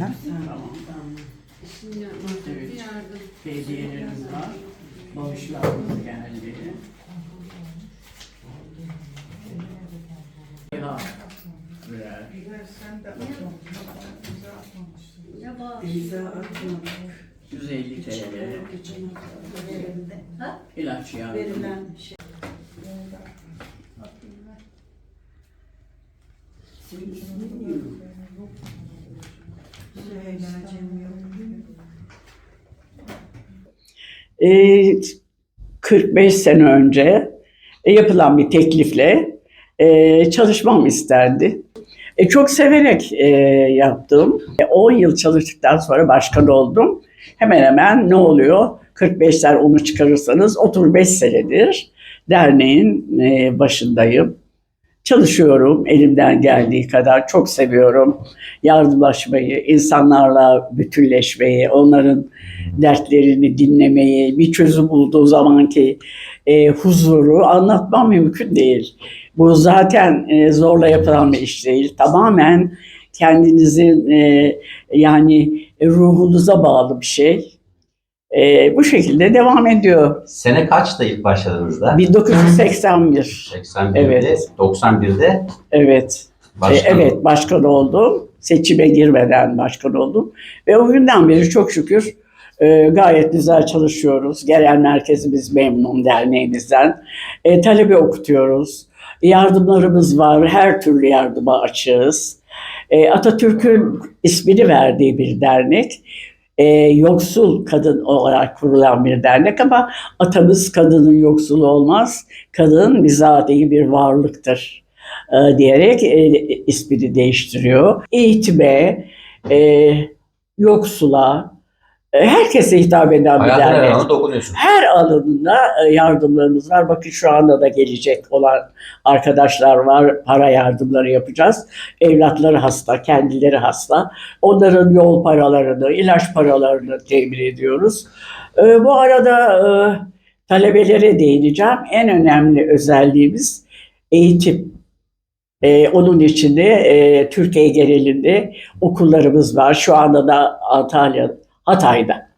Aha. Yapmakta bir yardım. Hediyelerimiz var. Bağışlarımız geldi. Ya. İmza atmadık. 150 TL. İlaç yardımı. Verilen şey. Senin ismin yok. Süheyla'cığım yok. Ee, 45 sene önce e, yapılan bir teklifle e, çalışmam istendi. E, çok severek e, yaptım. E, 10 yıl çalıştıktan sonra başkan oldum. Hemen hemen ne oluyor? 45'ler onu çıkarırsanız 35 senedir derneğin başındayım. Çalışıyorum elimden geldiği kadar. Çok seviyorum yardımlaşmayı, insanlarla bütünleşmeyi, onların dertlerini dinlemeyi, bir çözüm bulduğu zamanki e, huzuru anlatmam mümkün değil. Bu zaten e, zorla yapılan bir iş değil. Tamamen kendinizin e, yani ruhunuza bağlı bir şey. E, bu şekilde devam ediyor. Sene kaçtı ilk başladığınızda? 1981. 81'de, Evet. 91'de Evet. E, başkan. evet başkan oldum. Seçime girmeden başkan oldum. Ve o günden beri çok şükür e, gayet güzel çalışıyoruz. Genel merkezimiz memnun derneğimizden. E, talebe okutuyoruz. Yardımlarımız var. Her türlü yardıma açığız. E, Atatürk'ün ismini verdiği bir dernek. E, yoksul kadın olarak kurulan bir dernek ama atamız kadının yoksulu olmaz. Kadın bizatihi bir varlıktır e, diyerek e, ismini değiştiriyor. Eğitime, e, yoksula, herkese hitap eden bir Hayatın her dernek. alanına dokunuyorsun. Her alanında e, yardımlarımız var. Bakın şu anda da gelecek olan arkadaşlar var. Para yardımları yapacağız. Evlatları hasta, kendileri hasta. Onların yol paralarını, ilaç paralarını temin ediyoruz. E, Bu arada e, talebelere değineceğim. En önemli özelliğimiz eğitim. E, onun içinde e, Türkiye genelinde okullarımız var. Şu anda da Antalya, Hatay'da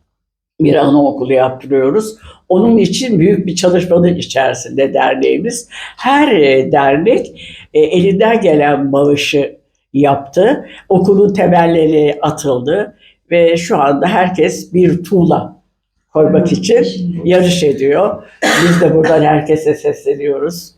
bir anaokulu yaptırıyoruz. Onun için büyük bir çalışmanın içerisinde derneğimiz. Her e, dernek e, elinden gelen bağışı yaptı. Okulun temelleri atıldı ve şu anda herkes bir tuğla koymak için yarış ediyor. Biz de buradan herkese sesleniyoruz.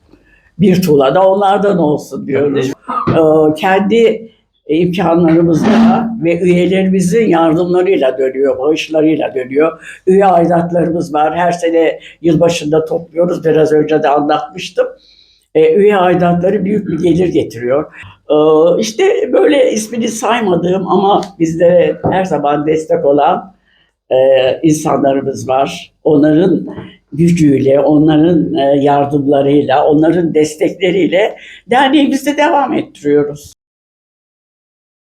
Bir tuğla da onlardan olsun diyoruz. Ee, kendi imkanlarımızla ve üyelerimizin yardımlarıyla dönüyor, bağışlarıyla dönüyor. Üye aidatlarımız var. Her sene yılbaşında topluyoruz. Biraz önce de anlatmıştım. Ee, üye aidatları büyük bir gelir getiriyor. Ee, işte böyle ismini saymadığım ama bizlere her zaman destek olan e, insanlarımız var. Onların gücüyle, onların e, yardımlarıyla, onların destekleriyle derneğimizi devam ettiriyoruz.